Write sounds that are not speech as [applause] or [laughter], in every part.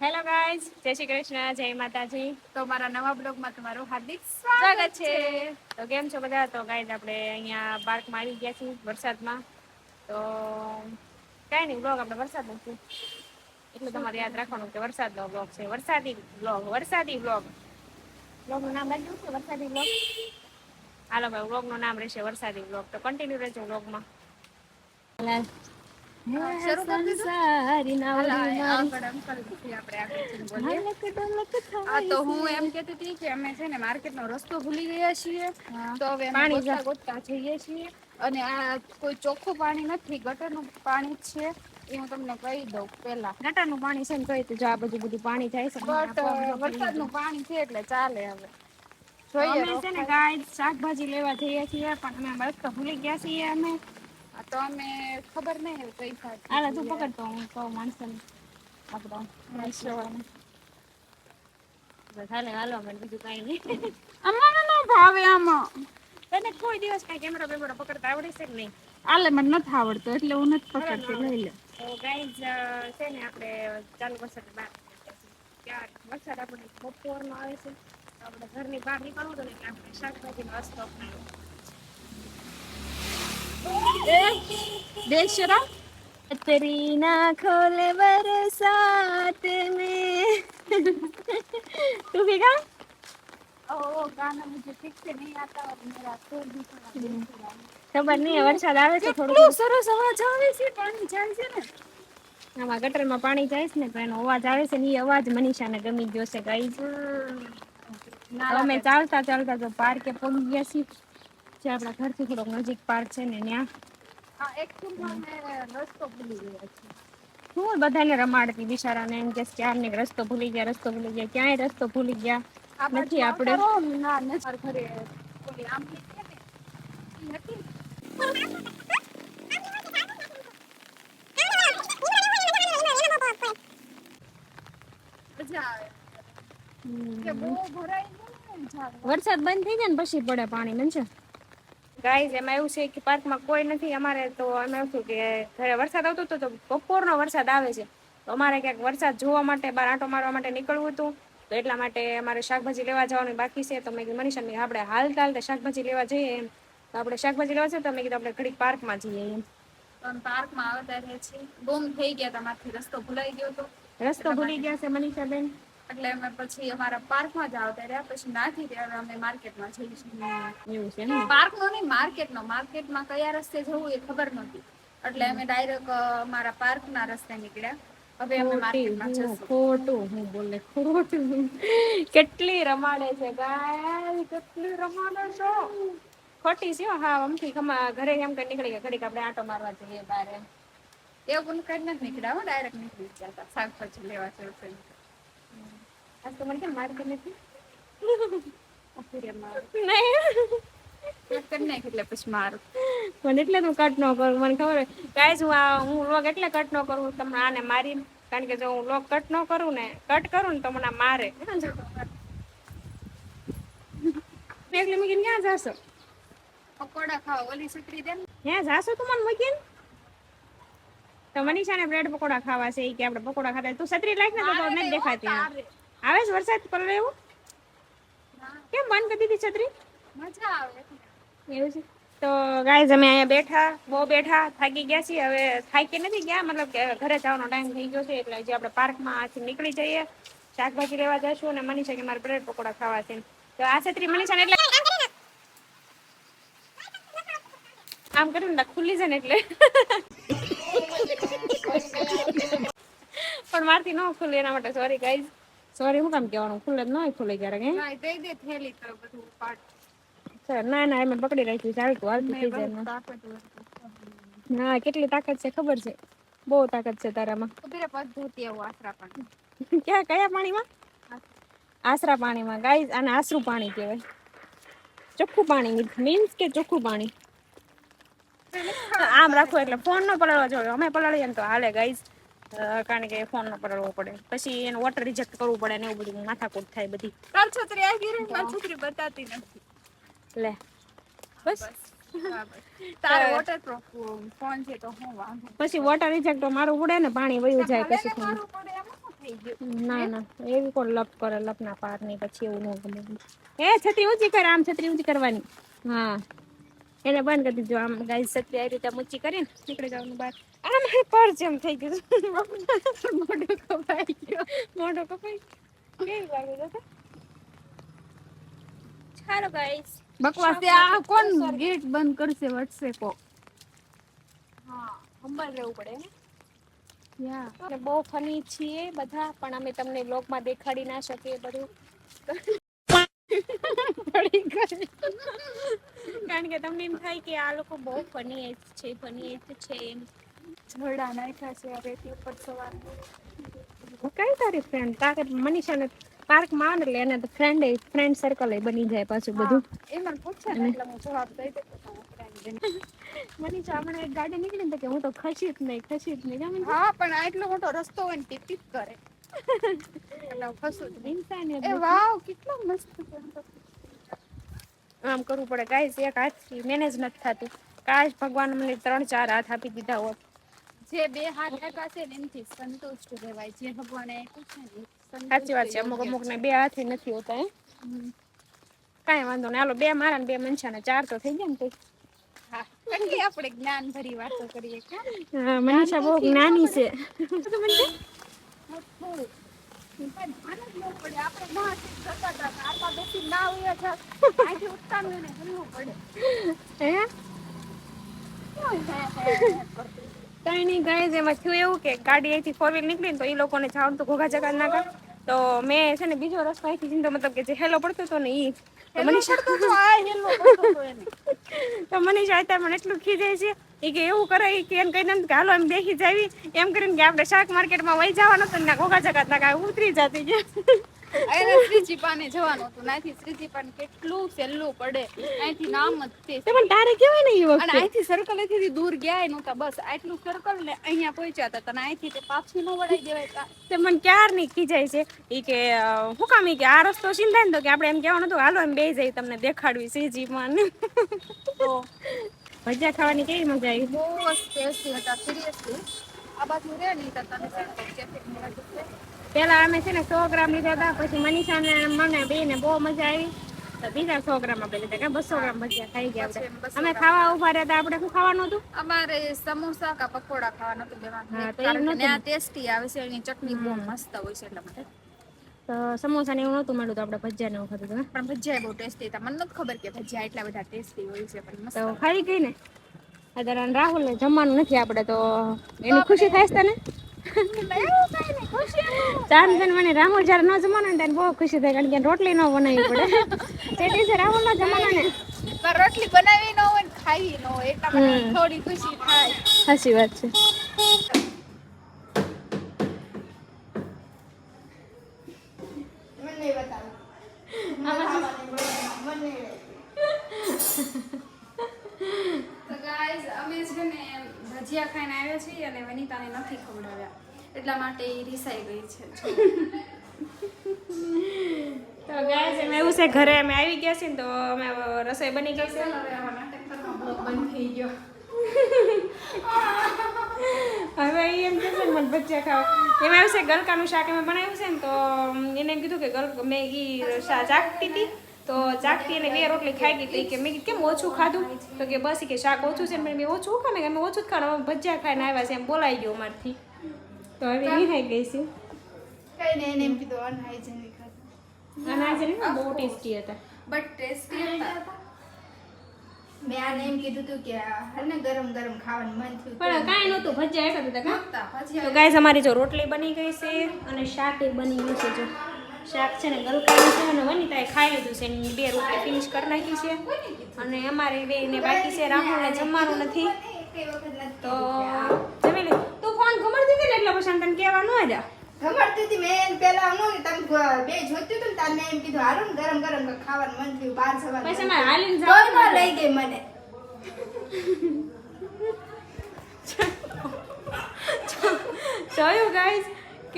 Hello guys જય શ્રી કૃષ્ણ જય માતાજી. તો મારા નવા બ્લોગમાં તમારું હાર્દિક સ્વાગત છે. તો કેમ છો બધા? તો ગાઈઝ આપણે અહીંયા પાર્કમાં આવી ગયા છીએ વરસાદમાં. તો કાંઈ નહીં બ્લોગ આપણે વરસાદ નથી એટલું તમારે યાદ રાખવાનું કે વરસાદનો બ્લોગ છે. વરસાદી બ્લોગ વરસાદી બ્લોગ બ્લોગનું નામ રાખ્યું છે વરસાદી બ્લોગ હાલો ભાઈ બ્લોગનું નામ રહેશે વરસાદી બ્લોગ તો કન્ટિન્યુ રહેજો બ્લોગમાં તો હું એમ કહેતી હતી કે અમે છે ને માર્કેટનો રસ્તો ભૂલી ગયા છીએ. તો હવે પાણી ગોતતા ગોતતા જઈએ છીએ. અને આ કોઈ ચોખ્ખું પાણી નથી ગટરનું પાણી છે. એ હું તમને કહી દઉં પેલા ગટરનું પાણી છે ને કહી તો જો આ બધું બધું પાણી જાય છે વરસાદનું પાણી છે એટલે ચાલે હવે. જોઈએ અમે છે ને ગાય શાકભાજી લેવા જઈએ છીએ પણ અમે બસ ભૂલી ગયા છીએ અમે. તો અમે ખબર નહીં એવું કઈ થાય. આલે તું પકડ તો હું કહું માણસને. આપણો. બસ હાલે અમે બીજું કાંઈ નહીં. અમારે ન ભાવે આમાં. તને કોઈ દિવસ કાંઈ કેમેરા બેમેરા પકડતા આવડે છે કે નહીં? આલે મને નથી આવડતું એટલે હું નથી પકડતી લઈ લે. તો ગાઈઝ છે ને આપણે ચાલુ વરસાદ બહાર ક્યાં વરસાદ આપણે બપોરનો આવે છે. આપણે ઘરની બહાર નીકળવું તો ને એટલે આપણે શાકભાજીનો રસ્તો અપનાવ્યો. બેશરમ તરી ખોલે બરસાત મે તું કે ગા ઓ ગાના મુજે ઠીક સે નહીં આતા મેરા તોડ ભી ખબર નહીં વરસાદ આવે છે થોડો સરસ અવાજ આવે છે પાણી જાય છે ને? આમાં ગટરમાં પાણી જાય છે ને તો એનો અવાજ આવે છે ને એ અવાજ મનીષાને ગમી ગયો છે ગાઈઝ. અમે ચાલતા ચાલતા તો પાર્કે પહોંચી ગયા છીએ. જે આપણા ઘરથી થોડોક નજીક પાર્ક છે ને ત્યાં. રસ્તો ભૂલી ગયા છે. હું બધાને રમાડતી બિચારાને એમ કે ક્યારને રસ્તો ભૂલી ગયા રસ્તો ભૂલી ગયા. ક્યાંય રસ્તો ભૂલી ગયા? નથી આપણે. નથી. વરસાદ બંધ થઈ જાય ને પછી પડે પાણી છે? ગાઈઝ એમાં એવું છે કે પાર્કમાં કોઈ નથી. અમારે તો અમે શું કે ઘરે વરસાદ આવતો હતો તો બપોરનો વરસાદ આવે છે. તો અમારે ક્યાંક વરસાદ જોવા માટે બહાર આંટો મારવા માટે નીકળવું હતું. તો એટલા માટે અમારે શાકભાજી લેવા જવાનું બાકી છે. તો મેં કીધું મનીષા મેં આપણે હાલતા હાલતા શાકભાજી લેવા જઈએ એમ. તો આપણે શાકભાજી લેવા છે તો મેં કીધું આપણે ઘડીક પાર્કમાં જઈએ એમ. પણ પાર્કમાં આવતા રહે છે ગુમ થઈ ગયા તમારથી રસ્તો ભૂલાઈ ગયો હતો રસ્તો ભૂલી ગયા છે મનીષાબેન. એટલે અમે પછી અમારા પાર્કમાં જ આવતા રહ્યા. પછી નાથી ત્યારે અમે માર્કેટમાં જઈશું? પાર્કનો નહીં માર્કેટનો. માર્કેટમાં કયા રસ્તે જવું એ ખબર નહોતી. એટલે અમે ડાયરેક્ટ અમારા પાર્કના રસ્તે નીકળ્યા. હવે અમે માર્કેટમાં જશું. ખોટું હું બોલે ખોટું કેટલી રમાડે છે ગાય કેટલી રમાડે છો. ખોટી છે હો, અમથી ઘરે એમ કરી નીકળી ગયા ઘડીક આપણે આટો મારવા જઈએ બાર એવું કઈ નથી નીકળ્યા હો ડાયરેક્ટ નીકળી ગયા શાકભાજી લેવા જશે આજ તો મને કેમ માર્કેટ નથી નહીં નહીં કરી નાખ એટલે પછી મારું મને એટલે તું કટ ન કરું મને ખબર ગાય હું આ હું લોગ એટલે કટ ન કરું તમને આને મારી કારણ કે જો હું લોગ કટ ન કરું ને કટ કરું ને તો મને મારે એકલી મૂકીને ક્યાં જાશો પકોડા ખાઓ ઓલી સકરી દે હે જાશો તું મને મૂકીને તો મનીષાને બ્રેડ પકોડા ખાવા છે એ કે આપણે પકોડા ખાતા તું છત્રી લાખ ને તો નથી દેખાતી. આવે છે વરસાદ પડે એવું? કેમ બંધ કરી દીધી છત્રી? મજા આવે. એવું છે? તો ગાઈઝ અમે અહીંયા બેઠા બહુ બેઠા થાકી ગયા છીએ. હવે થાકી નથી ગયા મતલબ કે ઘરે જવાનો ટાઈમ થઈ ગયો છે એટલે જે આપણે પાર્કમાં આથી નીકળી જઈએ. શાકભાજી લેવા જઈશું અને મનીષા કે મારે બ્રેડ પકોડા ખાવા છે. તો આ છત્રી મનીષાને એટલે આમ કરીને ને ખુલ્લી છે ને એટલે. [laughs] પણ મારથી ન ખુલ્લી એના માટે સોરી ગાઈઝ સોરી હું કામ કહેવાનું? ખુલ્લે જ ન હોય ખુલ્લે ક્યારેક હે? દઈ દે થેલી તો બધું સર ના ના એમ પકડી રાખી ચાલતું હાલતું થઈ જાય. ના કેટલી તાકાત છે ખબર છે? બહુ તાકાત છે તારામાં. પદ્ધતિ એવું આશરા પણ. ક્યાં કયા પાણીમાં? આશરા પાણીમાં ગાય આને આશરું પાણી કહેવાય. ચોખ્ખું પાણી મીન્સ કે ચોખ્ખું પાણી. આમ રાખો એટલે ફોન નો પલાળવા જોઈએ. અમે પલાળીએ તો હાલે ગાઈઝ. કારણ કે ફોન ન પડવો પડે. પછી એનું વોટર રિજેક્ટ કરવું પડે ને એવું બધું માથાકૂટ થાય બધી. કાલ છોકરી આવી રહી કાલ છોકરી બતાતી નથી. લે. બસ. તારો વોટરપ્રૂફ ફોન છે તો હું વાંધો પછી વોટર રિજેક્ટ તો મારવું પડે ને પાણી વયું જાય પછી ના ના એવી કોઈ લપ કરે લપ ના પાર નહીં પછી એવું ન ગમે. એ છત્રી ઊંચી કર આમ છત્રી ઊંચી કરવાની. હા. એને બંધ કરી દીધું આમ. ગાય સત્ય આવી રીતે મૂચી કરીને નીકળી જવાનું બહાર. આમ પર જેમ થઈ ગયું મોઢું કપાઈ ગયો. મોઢું કપાઈ કેવી લાગે છે તો? ચાલો ગાઈસ. બકવાસ આ કોણ ગેટ બંધ કરશે વટશે કો હા હંભાળ રહેવું પડે હે? યા. બહુ ફની છીએ બધા પણ અમે તમને લોગમાં દેખાડી ના શકીએ બધું. પડી ગઈ. કારણ કે તમને એમ થાય કે આ લોકો બહુ ફની એજ છે ફની એજ છે એમ. ઝરડા નાખ્યા છે આ રેતી ઉપર સવાર કઈ તારી ફ્રેન્ડ તારે મનીષાને પાર્કમાં આવે એટલે એને તો ફ્રેન્ડ ફ્રેન્ડ સર્કલ બની જાય પાછું બધું. એ મને પૂછે એટલે હું જવાબ દઈ દઉં. મનીષા હમણાં એક ગાડી નીકળી ને કે હું તો ખસી જ નહીં ખસી જ નહીં. હા પણ આ એટલો મોટો રસ્તો હોય ને ટીપ ટીપ કરે. [laughs] એટલે જ નહીં. એ વાવ કેટલો મસ્ત. આમ કરવું પડે. ગાઈસ એક હાથથી મેનેજ નથી થતું. કાશ ભગવાન મને ત્રણ ચાર હાથ આપી દીધા હોત. જે બે હાથ આપ્યા છે ને એનાથી સંતુષ્ટ રહેવાય. જે ભગવાને સાચી વાત છે. અમુક અમુક ને બે હાથે નથી હોતા કાંઈ વાંધો નહીં. હાલો બે મારા ને બે મનસા ને ચાર તો થઈ ગયા ને હા આપણે જ્ઞાન ભરી વાતો કરીએ મનીષા બહુ જ્ઞાની છે. પણ આનંદ ન પડે આપણે ના જતા હતા આરમાં બેસી ના હોય જ અહીંથી ઉઠતા હોય ને હલવું પડે હે કેવું હે હે હે કરતું. કઈ નહીં ગાય એમાં થયું એવું કે ગાડી અહીંથી ફોર વ્હીલ નીકળી ને તો એ લોકોને જવાનું તો ઘોઘા જગા નાખા તો મેં છે ને બીજો રસ્તો અહીંથી ચિંતો મતલબ કે જે હેલો પડતો હતો ને એ તો મનીષા તો મનીષા અત્યારે મને એટલું ખીજાય છે. એ કે એવું કરે ઈ કે એમ કહીને કે હાલો એમ બેસી જાવી. એમ કરીને કે આપણે શાક માર્કેટમાં વહી જવાનું હતું ને ઘોઘા જગા નાખા ઉતરી જતી છે એને શ્રીજી પાને જવાનું હતું નાથી શ્રીજી પાને કેટલું સહેલું પડે. અહીંથી નામ જ તે પણ તારે કેવાય ને એ અને અહીંથી સર્કલ દૂર ગયા નહોતા બસ આટલું સર્કલ ને અહીંયા પહોંચ્યા હતા તને અહીંથી તે પાછી ન વળાઈ દેવાય તે. મને ક્યારની ખીજાય છે? ઈ કે હું કામ કે આ રસ્તો સિંધાય ને તો કે આપણે એમ કહેવાનું હતું હાલો એમ બે જઈ તમને દેખાડવી શ્રીજી તો ભજીયા ખાવાની કેવી મજા આવી? બહુ જ ટેસ્ટી હતા સિરિયસલી આ બાજુ રે નહીં તો તને છે અમે છે ને સો ગ્રામ લીધા હતા પછી મનીષા ને મને બે ને બહુ મજા આવી. તો બીજા સો ગ્રામ આપણે લીધા કે બસો ગ્રામ ભજીયા ખાઈ ગયા આપણે. અમે ખાવા ઊભા રહ્યા હતા આપણે શું ખાવાનું હતું? અમારે સમોસા કા પકોડા ખાવાનું હતું. ત્યાં ટેસ્ટી આવે છે એની ચટણી બહુ મસ્ત હોય છે એટલા માટે. તો સમોસા ને એવું નહોતું મળ્યું તો આપણે ભજીયા ને એવું ખાધું હતું પણ ભજીયા બહુ ટેસ્ટી હતા. મને નથી ખબર કે ભજીયા એટલા બધા ટેસ્ટી હોય છે પણ મસ્ત તો ખાઈ ગઈ ને? અત્યારે રાહુલ ને જમવાનું નથી આપણે તો એની ખુશી થાય છે તને? ચાંદ મને રાહુલ જ્યારે ન જમાનો ને ત્યારે બહુ ખુશી થાય કારણ કે રોટલી ન બનાવી પડે. તે દિવસે રાહુલ નો જમવાનો ને. રોટલી બનાવી ન હોય ને ખાવી ન હોય એટલા થોડી ખુશી થાય. સાચી વાત છે. તો ગાઈઝ અમે છે ને ભજીયા ખાઈને આવ્યા છીએ અને વનિતાને નથી ખવડાવ્યા. એટલા માટે એ રિસાઈ ગઈ છે. તો ગાઈઝ અમે એવું છે ઘરે અમે આવી ગયા છીએ ને તો અમે રસોઈ બની ગઈ છે. બંધ થઈ ગયો. હવે એમ કે છે મને ભજીયા ખાવ? એમાં છે ગલકાનું શાક અમે બનાવ્યું છે ને તો એને એમ કીધું કે ગલ મેં ઈ ચાકતી હતી. તો ચાકતી એને બે રોટલી ખાઈ ગઈ તો કે મેં કીધું કેમ ઓછું ખાધું? તો કે બસ કે શાક ઓછું છે ને મેં ઓછું ખાને? કે અમે ઓછું જ ખાવાનું અમે ભજીયા ખાઈને આવ્યા છે એમ બોલાઈ ગયો અમારથી. તો હવે નિહાઈ ગઈ છે. કઈ નહીં એમ કીધું અનહાઇજેનિક હતું. અને બહુ ટેસ્ટી હતા. બટ ટેસ્ટી હતા. મેં આને એમ કીધું હતું કે હને ગરમ ગરમ ખાવાનું મન થયું પણ કાંઈ નહોતું ભજીયા હતા કાં? તો ગાઈસ અમારી જો રોટલી બની ગઈ છે અને શાક એ બની ગયું છે જો. શાક છે ને ગલકાનું છે અને વનિતાએ ખાઈ લીધું છે એની બે રોટલી ફિનિશ કરી નાખી છે અને અમારે બે ને બાકી છે રાહુલને જમવાનું નથી તો જમી લે તું ફોન ખબર હતી ને એટલે પછી તને કહેવા ન જ ખબરતી હતી મેં એને પેલા હું તમે બે જોઈતું હતું ને તાર એમ કીધું હારું ને ગરમ ગરમ ખાવાનું મન થયું બહાર જવાનું પછી મારે હાલીને જવાનું લઈ ગઈ મને જોયું ગાઈસ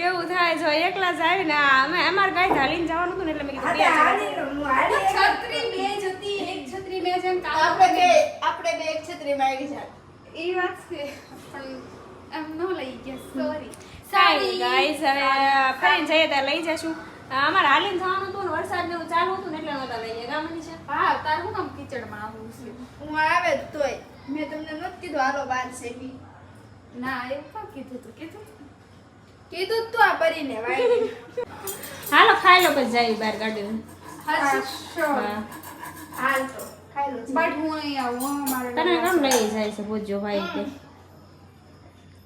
કેવું થાય? જો એકલા જ આવીને અમે અમારે ગાય ઢાલીને જવાનું હતું ને એટલે મેં કીધું છત્રી બે જ હતી એક છત્રી બે જેમ આપણે બે આપણે બે એક છત્રીમાં આવી જાત એ વાત છે પણ એમ ન લઈ ગયા સોરી સારી કાંઈ ગાઈસ હવે ફરીને જઈએ ત્યાં લઈ જશું. અમારે હાલીને જવાનું હતું ને વરસાદ ને એવું ચાલુ હતું ને એટલે લઈ ગયા. ગામની છે. હા તારું હું કામ કિચડમાં આવું છે? હું આવે જ તોય. મેં તમને નથી કીધું હાલો બાર છે ના એવું પણ કીધું તું? કીધું કીધું તો આ પરીને વાળી હાલો ખાઈ લો પછી જાય બહાર ગાડી હા. હાલ તો ખાઈ લો. બટ હું અહીં આવું મારે તને કેમ લઈ જાય છે ભોજો ભાઈ કે.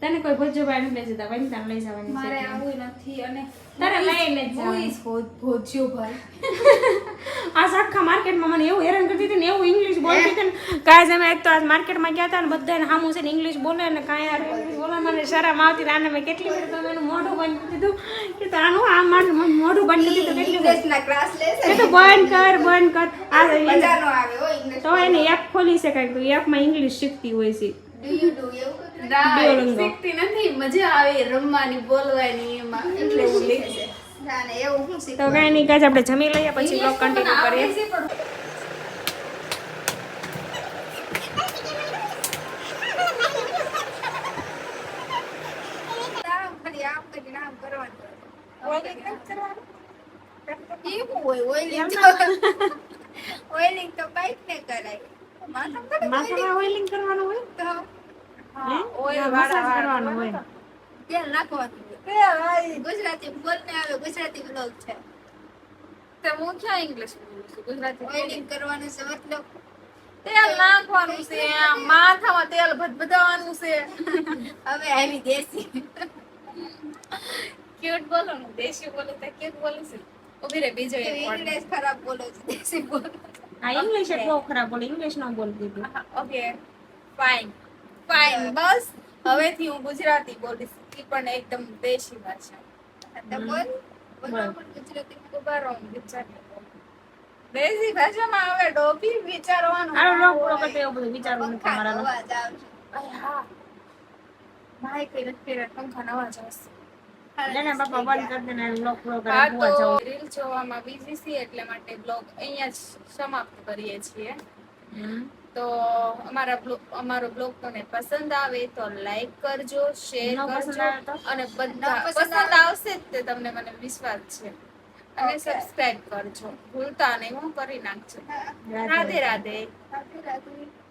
તને કોઈ ભોજો ભાઈ લઈ જતા ભાઈ તને લઈ જવાની મારે આવું નથી અને તારે લઈને જ જવાનું. ઈસ ભાઈ. [laughs] આ આખા માર્કેટમાં મને એવું હેરાન કરતી હતી ને એવું ઇંગ્લિશ બોલતી હતી ને. કાંઈ અમે એક તો આજ માર્કેટમાં ગયા હતા ને બધાને સામું છે ને ઇંગ્લિશ બોલે ને કાંઈ યાર ઇંગ્લિશ બોલે. મને શરમ આવતી હતી. આને મેં કેટલી વાર તમે એનું મોઢું બંધ કરી દીધું. કે તારું આ મારું મોઢું બંધ કરી દીધું કેટલી વાર. ક્લાસ લેશે એ તો બંધ કર બંધ કર. આ એને- મજાનો આવે હો ઇંગ્લિશ તો એને એપ ખોલી શકાય તો એપમાં ઇંગ્લિશ શીખતી હોય છે. ડુ યુ ડુ એવું. શીખતી નથી. મજા આવે રમવાની બોલવાની એમાં એટલે હું શીખે છે. એવું તો શીખું નહીં કાંઈ આપણે જમી લઈએ પછી બ્લોગ કન્ટિન્યુ કરીએ. ઓઇલિંગ એવું તો કંઈક ને કરાય. માથા માથામાં ઓઇલિંગ કરવાનું હોય તો હે? oil ના, વાળા massage કરવાનું હોય. તેલ નાખવાનું ગુજરાતી બોલ આવે ગુજરાતી બ્લોગ છે. તે હું ક્યાં ઇંગ્લિશ બોલું છું? ગુજરાતી ઓઇલિંગ કરવાનું છે મતલબ તેલ નાખવાનું છે માથામાં તેલ ભદભદાવાનું છે. હવે આવી દેશી ક્યુટ બોલો ને દેશી બોલો તો ક્યુટ બોલું છું. ઊભી રે બીજો એક ઇંગ્લિશ ખરાબ બોલો છો દેશી બોલો. આ ઇંગ્લિશ બહુ ખરાબ બોલે ઇંગ્લિશ ન બોલતી ઓકે ફાઇન ફાઇન બસ. હવેથી હું ગુજરાતી બોલીશ. એ પણ એકદમ દેશી ભાષા. તો બોલ. બોલો બોલ. ઊભા રહો ગુજરાતી દેશી ભાષામાં હવે ડોબી વિચારવાનું આનો ના પૂરો કરતો એવું બધું વિચારવું તમારા અવાજ આવશે. અરે હા. માય કઈ નથી રીલ જોવામાં બીજી છીએ એટલે માટે બ્લોગ અહીંયા જ સમાપ્ત કરીએ છીએ. તો અમારા બ્લોગ અમારો બ્લોગ તમને પસંદ આવે તો લાઈક કરજો શેર કરજો અને બધા પસંદ આવશે જ તે તમને મને વિશ્વાસ છે. અને. સબસ્ક્રાઇબ કરજો. ભૂલતા નહીં હું કરી નાખજો રાધે રાધે. રાધે રાધે.